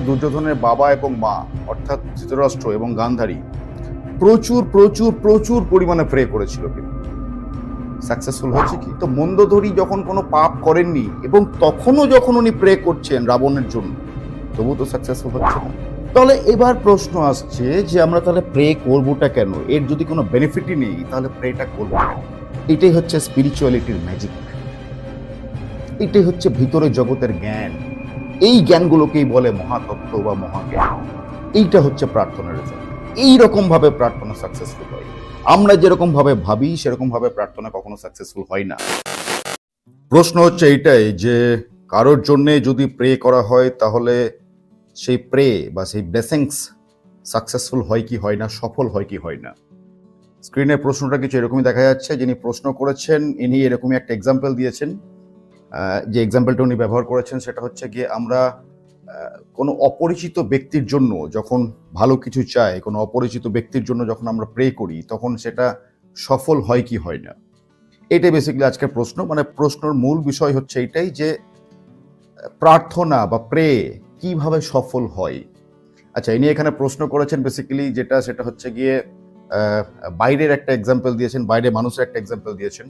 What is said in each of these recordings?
দুর্যোধনের বাবা এবং মা, অর্থাৎ ধৃতরাষ্ট্র এবং গান্ধারী, প্রচুর প্রচুর প্রচুর পরিমাণে প্রে করেছিল কিন্তু। সাকসেসফুল হয়েছে কি? তো মন্দধরী যখন কোনো পাপ করেননি এবং তখনও যখন উনি প্রে করছেন রাবণের জন্য, তবু তো সাকসেসফুল হচ্ছে না। তাহলে এবার প্রশ্ন আসছে যে আমরা তাহলে প্রে করবোটা কেন? এর যদি কোনো বেনিফিটই নেই, তাহলে প্রেটা করব এটাই হচ্ছে স্পিরিচুয়ালিটির ম্যাজিক এটাই হচ্ছে ভিতরে জগতের জ্ঞান। এই জ্ঞানগুলোকেই বলে মহাতত্ত্ব বা মহাজ্ঞান। এইটা হচ্ছে প্রার্থনার রেজাল্ট এইরকমভাবে প্রার্থনা সাকসেসফুল হয়। আমরা যেরকমভাবে ভাবি, সেরকমভাবে প্রার্থনা কখনো সাকসেসফুল হয় না। প্রশ্ন হচ্ছে এইটাই যে, কারোর জন্য যদি প্রে করা হয়, তাহলে সেই প্রে বা সেই ব্লেসিংস সাকসেসফুল হয় কি হয় না, সফল হয় কি হয় না? স্ক্রিনে প্রশ্নটা কিছু এরকমই দেখা যাচ্ছে। যিনি প্রশ্ন করেছেন, ইনি এরকমই একটা এক্সাম্পল দিয়েছেন। যে এক্সাম্পলটা উনি ব্যবহার করেছেন সেটা হচ্ছে গিয়ে আমরা কোনো অপরিচিত ব্যক্তির জন্য যখন ভালো কিছু চাই, কোনো অপরিচিত ব্যক্তির জন্য যখন আমরা প্রে করি, তখন সেটা সফল হয় কি হয় না? এটাই বেসিক্যালি আজকের প্রশ্ন। মানে প্রশ্নর মূল বিষয় হচ্ছে এটাই যে, প্রার্থনা বা প্রে কীভাবে সফল হয়? আচ্ছা ইনি এখানে প্রশ্ন করেছেন বেসিক্যালি যেটা, সেটা হচ্ছে গিয়ে বাইরের একটা এক্সাম্পল দিয়েছেন বাইরে মানুষের একটা এক্সাম্পল দিয়েছেন।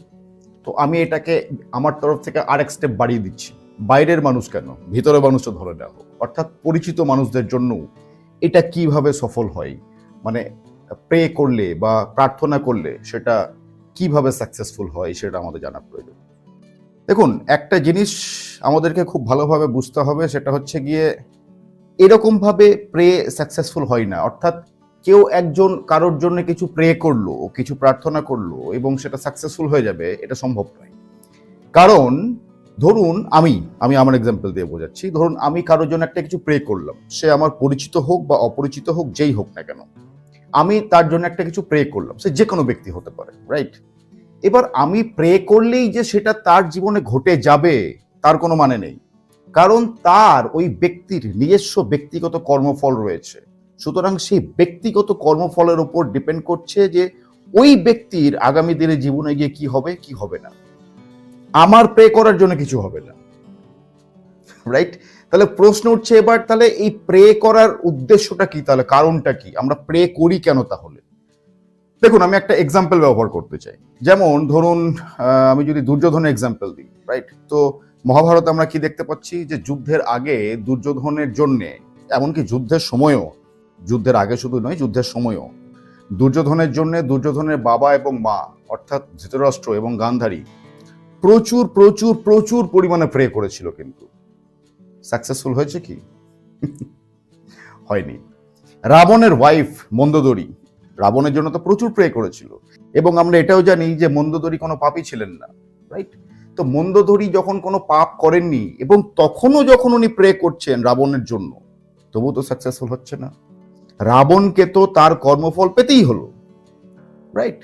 তো আমি এটাকে আমার তরফ থেকে আরেক স্টেপ বাড়িয়ে দিচ্ছি। বাইরের মানুষ কেন? ভিতরে মানুষও ধরে নেওয়া হোক। অর্থাৎ পরিচিত মানুষদের জন্য এটা কীভাবে সফল হয়? মানে প্রে করলে বা প্রার্থনা করলে সেটা কীভাবে সাকসেসফুল হয় সেটা আমাদের জানা প্রয়োজন। দেখুন, একটা জিনিস আমাদেরকে খুব ভালোভাবে বুঝতে হবে, সেটা হচ্ছে গিয়ে এরকমভাবে প্রে সাকসেসফুল হয় না। অর্থাৎ কেউ একজন কারোর জন্য কিছু প্রে করল কিছু প্রার্থনা করল এবং সেটা সাকসেসফুল হয়ে যাবে, এটা সম্ভব নয়। কারণ, ধরুন আমি আমি আমার এক্সাম্পল দিয়ে বোঝাচ্ছি, ধরুন আমি কারোর জন্য একটা কিছু প্রে করলাম, সে আমার পরিচিত হোক বা অপরিচিত হোক, যেই হোক না কেন, আমি তার জন্য একটা কিছু প্রে করলাম, সে যে কোনো ব্যক্তি হতে পারে রাইট এবার আমি প্রে করলেই যে সেটা তার জীবনে ঘটে যাবে, তার কোনো মানে নেই। কারণ তার ওই ব্যক্তির নিজস্ব ব্যক্তিগত কর্মফল রয়েছে। সুতরাং সেই ব্যক্তিগত কর্মফলের উপর ডিপেন্ড করছে যে ওই ব্যক্তির আগামী দিনে জীবনে গিয়ে কি হবে কি হবে না। আমার প্রে করার জন্য কিছু হবে না। রাইট তাহলে প্রশ্ন উঠছে এবার, তাহলে এই প্রে করার উদ্দেশ্যটা কি? তাহলে কারণটা কি? আমরা প্রে করি কেন তাহলে? দেখুন, আমি একটা এক্সাম্পল ব্যবহার করতে চাই। যেমন ধরুন আমি যদি দুর্যোধনের এক্সাম্পল দিই রাইট তো মহাভারতে আমরা কি দেখতে পাচ্ছি? যে যুদ্ধের আগে দুর্যোধনের জন্যে, এমনকি যুদ্ধের সময়ও যুদ্ধের আগে শুধু নয়, যুদ্ধের সময়ও। দুর্যোধনের জন্য দুর্যোধনের বাবা এবং মা, অর্থাৎ ধৃতরাষ্ট্র এবং গান্ধারী, প্রচুর প্রচুর প্রচুর পরিমাণে প্রে করেছিল কিন্তু। সাকসেসফুল হয়েছে কি? হয়নি। রাবণের ওয়াইফ মন্দোদরী, রাবণের জন্য তো প্রচুর প্রে করেছিল। এবং আমরা এটাও জানি যে মন্দোদরী কোনো পাপই ছিলেন না রাইট তো মন্দোদরী যখন কোনো পাপ করেননি এবং তখনও যখন উনি প্রে করছেন রাবণের জন্য তবু তো সাকসেসফুল হচ্ছে না। রাবণকে তো তার কর্মফল পেতেই হলো রাইট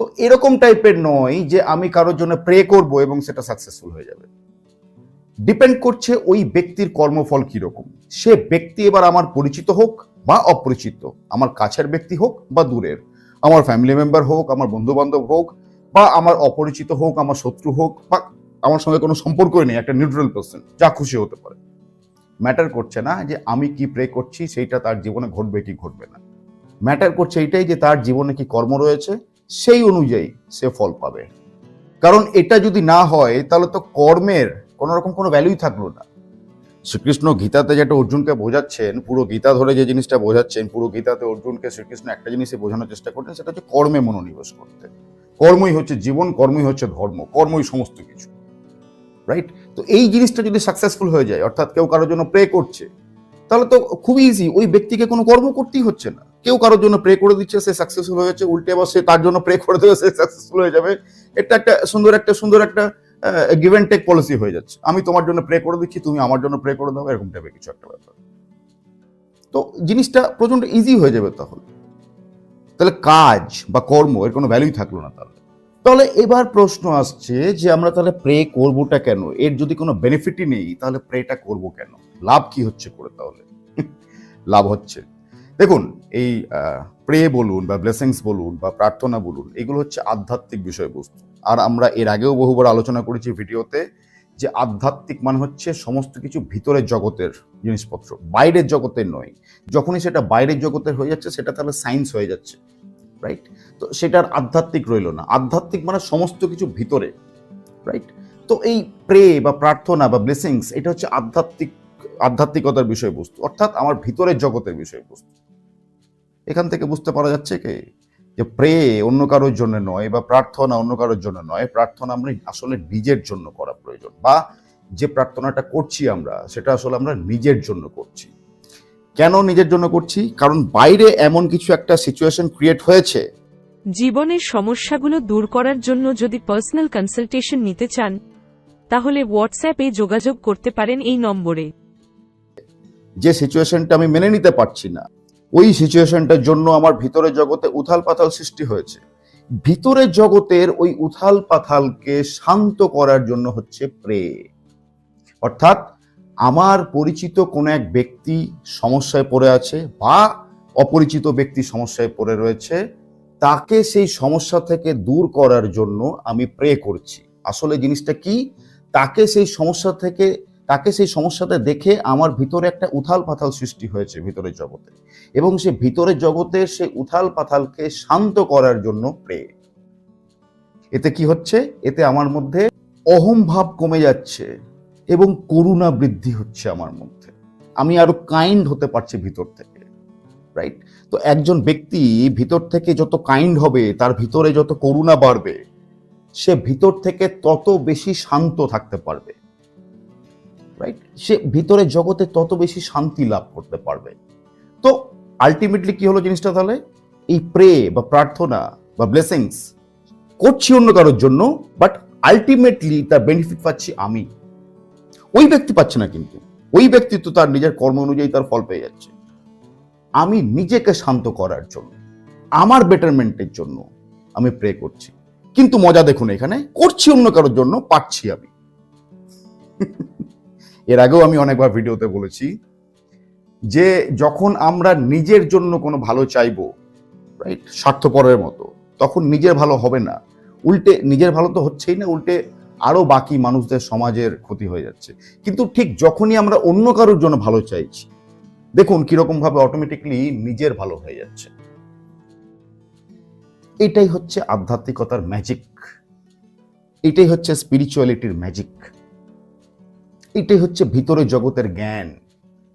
তো এরকম টাইপের নয় যে আমি কারোর জন্য প্রে করব এবং সেটা সাকসেসফুল হয়ে যাবে। ডিপেন্ড করছে ওই ব্যক্তির কর্মফল কীরকম। সে ব্যক্তি এবার আমার পরিচিত হোক বা অপরিচিত, আমার কাছের ব্যক্তি হোক বা দূরের, আমার ফ্যামিলি মেম্বার হোক, আমার বন্ধু বান্ধব হোক বা আমার অপরিচিত হোক, আমার শত্রু হোক বা আমার সঙ্গে কোনো সম্পর্কই নেই, একটা নিউট্রাল পার্সন যা খুশি হতে পারে। ম্যাটার করছে না যে আমি কি প্রে করছি, সেইটা তার জীবনে ঘটবে কি ঘটবে না। ম্যাটার করছে এইটাই যে তার জীবনে কি কর্ম রয়েছে, সেই অনুযায়ী সে ফল পাবে। কারণ এটা যদি না হয়, তাহলে তো কর্মের কোনো রকম কোনো ভ্যালুই থাকল না। শ্রীকৃষ্ণ গীতাতে যেটা অর্জুনকে বোঝাচ্ছেন, পুরো গীতা ধরে যে জিনিসটা বোঝাচ্ছেন, পুরো গীতাতে অর্জুনকে শ্রীকৃষ্ণ একটা জিনিসই বোঝানোর চেষ্টা করতেন সেটা হচ্ছে কর্মে মনোনিবেশ করতে। কর্মই হচ্ছে জীবন, কর্মই হচ্ছে ধর্ম, কর্মই সমস্ত কিছু। রাইট তো এই জিনিসটা যদি সাকসেসফুল হয়ে যায়, অর্থাৎ কেউ কারোর জন্য প্রে করছে, তাহলে তো খুব ইজি ওই ব্যক্তিকে কোনো কর্ম করতেই হচ্ছে না। কেউ কারোর জন্য প্রে করে দিচ্ছে, সে সাকসেসফুল হয়েছে উল্টে আবার সে তার জন্য প্রে করে দেবে, সে সাকসেসফুল হয়ে যাবে। এটা একটা সুন্দর একটা সুন্দর একটা গিভ অ্যান্ড টেক পলিসি হয়ে যাচ্ছে। আমি তোমার জন্য প্রে করে দিচ্ছি, তুমি আমার জন্য প্রে করে দাও, এরকম টাইপের কিছু একটা ব্যাপার। তো জিনিসটা প্রচণ্ড ইজি হয়ে যাবে তাহলে। তাহলে কাজ বা কর্ম, এর কোনো ভ্যালুই থাকল না তাহলে। তাহলে এবার প্রশ্ন আসছে যে আমরা তাহলে প্রে করবোটা কেন? এর যদি কোনো বেনিফিটই নেই, তাহলে প্রেটা করব কেন? লাভ কি হচ্ছে করে তাহলে? লাভ হচ্ছে। দেখুন, এই প্রে বলুন বা ব্লেসিংস বলুন বা প্রার্থনা বলুন, এগুলো হচ্ছে আধ্যাত্মিক বিষয়বস্তু। আর আমরা এর আগেও বহুবার আলোচনা করেছি ভিডিওতে যে আধ্যাত্মিক মানে হচ্ছে সমস্ত কিছু ভিতরের জগতের জিনিসপত্র, বাইরের জগতের নয়। যখনই সেটা বাইরের জগতের হয়ে যাচ্ছে, সেটা তাহলে সায়েন্স হয়ে যাচ্ছে। রাইট তো সেটার আধ্যাত্মিক রইল না। আধ্যাত্মিক মানে সমস্ত কিছু ভিতরে রাইট তো এই প্রে বা প্রার্থনা বা ব্লেসিংস এটা হচ্ছে আধ্যাত্মিক, আধ্যাত্মিকতার বিষয়বস্তু। অর্থাৎ আমার ভিতরের জগতের বিষয়বস্তু। এখান থেকে বুঝতে পারা যাচ্ছে কি? যে প্রে অন্য কারোর জন্য নয় বা প্রার্থনা অন্য কারোর জন্য নয়। প্রার্থনা আমরা আসলে নিজের জন্য করা প্রয়োজন বা যে প্রার্থনাটা করছি আমরা, সেটা আসলে আমরা নিজের জন্য করছি। কেন নিজের জন্য করছি? কারণ বাইরে এমন কিছু একটা সিচুয়েশন ক্রিয়েট হয়েছে। জীবনের সমস্যাগুলো দূর করার জন্য যদি পার্সোনাল কনসালটেশন নিতে চান তাহলে হোয়াটসঅ্যাপে যোগাযোগ করতে পারেন এই নম্বরে। যে সিচুয়েশনটা আমি মেনে নিতে পারছি না ওই সিচুয়েশনটার জন্য আমার ভিতরের জগতে উথাল পাথাল সৃষ্টি হয়েছে। ভিতরের জগতের ওই উথাল পাথালকে শান্ত করার জন্য হচ্ছে প্রে। অর্থাৎ আমার পরিচিত কোনো এক ব্যক্তি সমস্যায় পড়ে আছে বা অপরিচিত ব্যক্তি সমস্যায় পড়ে রয়েছে, তাকে সেই সমস্যা থেকে দূর করার জন্য আমি প্রে করছি। আসলে জিনিসটা কি? তাকে সেই সমস্যা থেকে, তাকে সেই সমস্যাতে দেখে আমার ভিতরে একটা উথাল পাথাল সৃষ্টি হয়েছে ভিতরের জগতে। এবং সে ভিতরের জগতে সেই উথাল পাথালকে শান্ত করার জন্য প্রে এতে কি হচ্ছে? এতে আমার মধ্যে অহম ভাব কমে যাচ্ছে। এবং করুণা বৃদ্ধি হচ্ছে আমার মধ্যে। আমি আরও কাইন্ড হতে পারছি ভিতর থেকে রাইট তো একজন ব্যক্তি ভিতর থেকে যত কাইন্ড হবে, তার ভিতরে যত করুণা বাড়বে, সে ভিতর থেকে তত বেশি শান্ত থাকতে পারবে রাইট সে ভিতরে জগতে তত বেশি শান্তি লাভ করতে পারবে। তো আলটিমেটলি কি হলো জিনিসটা তাহলে? এই প্রে বা প্রার্থনা বা ব্লেসিংস করছি অন্য কারোর জন্য বাট আলটিমেটলি তার বেনিফিট পাচ্ছি আমি। ওই ব্যক্তি পাচ্ছে না কিন্তু। ওই ব্যক্তি তো তার নিজের কর্ম অনুযায়ী তার ফল পেয়ে যাচ্ছে। আমি নিজেকে শান্ত করার জন্য, আমার বেটারমেন্টের জন্য আমি প্রে করছি। কিন্তু মজা দেখুন এখানে, করছি অন্য কারোর জন্য, পাচ্ছি আমি। এর আগেও আমি অনেকবার ভিডিওতে বলেছি যে যখন আমরা নিজের জন্য কোনো ভালো চাইব রাইট স্বার্থপরের মতো, তখন নিজের ভালো হবে না। উল্টে নিজের ভালো তো হচ্ছেই না, উল্টে আরও বাকি মানুষদের সমাজের ক্ষতি হয়ে যাচ্ছে। কিন্তু ঠিক যখনই আমরা অন্য কারোর জন্য ভালো চাইছি, দেখুন কীরকম ভাবে অটোমেটিকলি নিজের ভালো হয়ে যাচ্ছে। এটাই হচ্ছে আধ্যাত্মিকতার ম্যাজিক এটাই হচ্ছে স্পিরিচুয়ালিটির ম্যাজিক এটাই হচ্ছে ভিতরে জগতের জ্ঞান।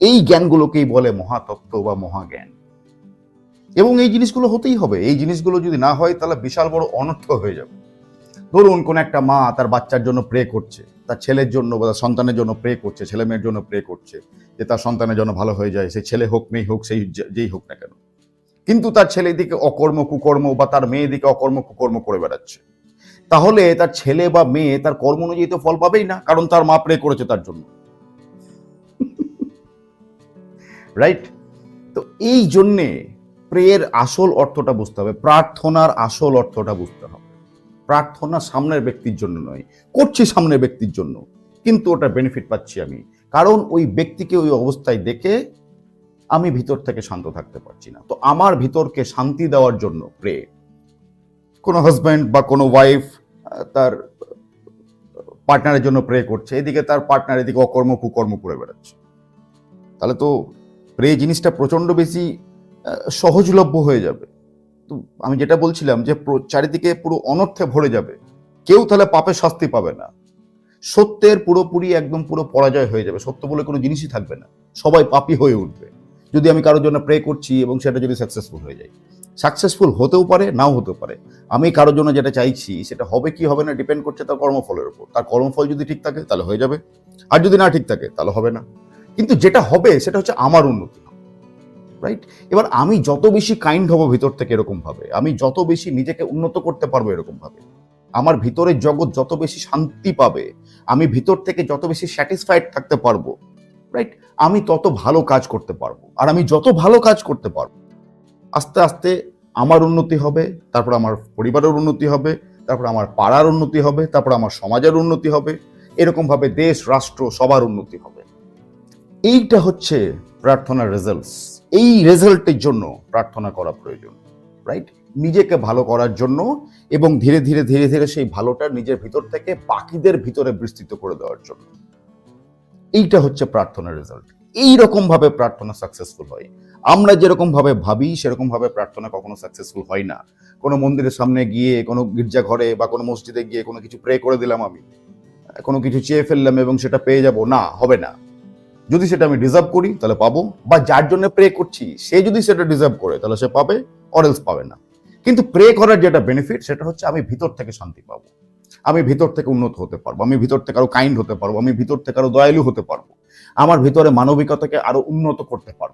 এই জ্ঞানগুলোকেই বলে মহাতত্ত্ব বা মহাজ্ঞান। এবং এই জিনিসগুলো হতেই হবে। এই জিনিসগুলো যদি না হয়, তাহলে বিশাল বড় অনর্থ হয়ে যাবে। ধরুন কোন একটা মা তার বাচ্চার জন্য প্রে করছে, তার ছেলের জন্য বা তার সন্তানের জন্য প্রে করছে, ছেলে মেয়ের জন্য প্রে করছে, যে তার সন্তানের জন্য ভালো হয়ে যায়, সে ছেলে হোক, মেয়ে হোক, সেই যেই হোক না কেন। কিন্তু তার ছেলে দিকে অকর্ম কুকর্ম বা তার মেয়ে দিকে অকর্ম কুকর্ম করে বেড়াচ্ছে। তাহলে তার ছেলে বা মেয়ে তার কর্ম অনুযায়ী তো ফল পাবেই না, কারণ তার মা প্রে করেছে তার জন্য। রাইট তো এই জন্যে প্রেয়ের আসল অর্থটা বুঝতে হবে, প্রার্থনার আসল অর্থটা বুঝতে হবে। প্রার্থনা সামনের ব্যক্তির জন্য নয়, করছি সামনের ব্যক্তির জন্য। কিন্তু ওটা বেনিফিট পাচ্ছি আমি। কারণ ওই ব্যক্তিকে ওই অবস্থায় দেখে আমি ভিতর থেকে শান্ত থাকতে পারছি না। তো আমার ভিতরকে শান্তি দেওয়ার জন্য প্রে, কোনো হাজব্যান্ড বা কোনো ওয়াইফ তার পার্টনারের জন্য প্রে করছে। এদিকে তার পার্টনার এদিকে অকর্ম, কুকর্ম করে বেড়াচ্ছে। তাহলে তো প্রে জিনিসটা প্রচণ্ড বেশি সহজলভ্য হয়ে যাবে। আমি যেটা বলছিলাম যে চারিদিকে পুরো অনর্থে ভরে যাবে। কেউ তাহলে পাপের শাস্তি পাবে না। সত্যের পুরোপুরি একদম পুরো পরাজয় হয়ে যাবে। সত্য বলে কোনো জিনিসই থাকবে না। সবাই পাপি হয়ে উঠবে। যদি আমি কারোর জন্য প্রে করছি এবং সেটা যদি সাকসেসফুল হয়ে যায়। সাকসেসফুল হতেও পারে, নাও হতে পারে। আমি কারোর জন্য যেটা চাইছি, সেটা হবে কি হবে না ডিপেন্ড করছে তার কর্মফলের উপর। তার কর্মফল যদি ঠিক থাকে, তাহলে হয়ে যাবে। আর যদি না ঠিক থাকে, তাহলে হবে না। কিন্তু যেটা হবে, সেটা হচ্ছে আমার উন্নতি। রাইট এবার আমি যত বেশি কাইন্ড হব ভিতর থেকে এরকম ভাবে, আমি যত বেশি নিজেকে উন্নত করতে পারব এরকম ভাবে, আমার ভিতরের জগৎ যত বেশি শান্তি পাবে, আমি ভিতর থেকে যত বেশি স্যাটিসফাইড থাকতে পারব রাইট আমি তত ভালো কাজ করতে পারব, আর আমি যত ভালো কাজ করতে পারব, আস্তে আস্তে আমার উন্নতি হবে, তারপর আমার পরিবারের উন্নতি হবে, তারপর আমার পাড়ার উন্নতি হবে, তারপর আমার সমাজের উন্নতি হবে, এরকম ভাবে দেশ, রাষ্ট্র সবার উন্নতি হবে। এইটা হচ্ছে প্রার্থনার রেজাল্টস এই রেজাল্টের জন্য প্রার্থনা করা প্রয়োজন রাইট নিজেকে ভালো করার জন্য এবং ধীরে ধীরে ধীরে ধীরে সেই ভালোটা নিজের ভিতর থেকে বাকিদের ভিতরে বিস্তৃত করে দেওয়ার জন্য। এইটা হচ্ছে প্রার্থনার রেজাল্ট। এই ভাবে প্রার্থনা সাকসেসফুল হয়। আমরা যেরকম ভাবে ভাবি সেরকম ভাবে প্রার্থনা কখনো সাকসেসফুল হয় না। কোনো মন্দিরের সামনে গিয়ে, কোনো গির্জা ঘরে বা কোনো মসজিদে গিয়ে কোনো কিছু প্রে করে দিলাম আমি, কোনো কিছু চেয়ে ফেললাম এবং সেটা পেয়ে যাব, না, হবে না। যদি সেটা আমি ডিজার্ভ করি, তাহলে পাবো। বা যার জন্য প্রে করছি, সে যদি সেটা ডিজার্ভ করে, তাহলে সে পাবে অরেলস পাবে না। কিন্তু প্রে করার যেটা বেনিফিট সেটা হচ্ছে আমি ভিতর থেকে শান্তি পাবো। আমি ভিতর থেকে উন্নত হতে পারব। আমি ভিতর থেকে আরও কাইন্ড হতে পারব। আমি ভিতর থেকে আরও দয়ালু হতে পারব। আমার ভিতরে মানবিকতাকে আরও উন্নত করতে পারব।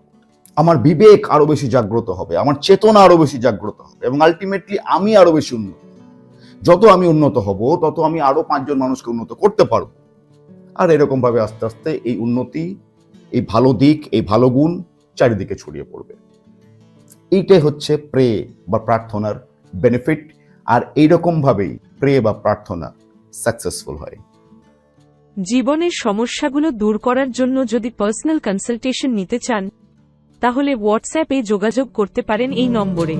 আমার বিবেক আরও বেশি জাগ্রত হবে। আমার চেতনা আরও বেশি জাগ্রত হবে। এবং আলটিমেটলি আমি আরও বেশি উন্নত। যত আমি উন্নত হব, তত আমি আরও পাঁচজন মানুষকে উন্নত করতে পারব। আর এরকম ভাবে আস্তে আস্তে এই উন্নতি, এই ভালো দিক, এই ভালো গুণ চারিদিকে ছড়িয়ে পড়বে। এইটাই হচ্ছে প্রে বা প্রার্থনার বেনিফিট আর এইরকম ভাবেই প্রে বা প্রার্থনা সাকসেসফুল হয়। জীবনের সমস্যাগুলো দূর করার জন্য যদি পার্সোনাল কনসালটেশন নিতে চান, তাহলে হোয়াটসঅ্যাপে যোগাযোগ করতে পারেন এই নম্বরে।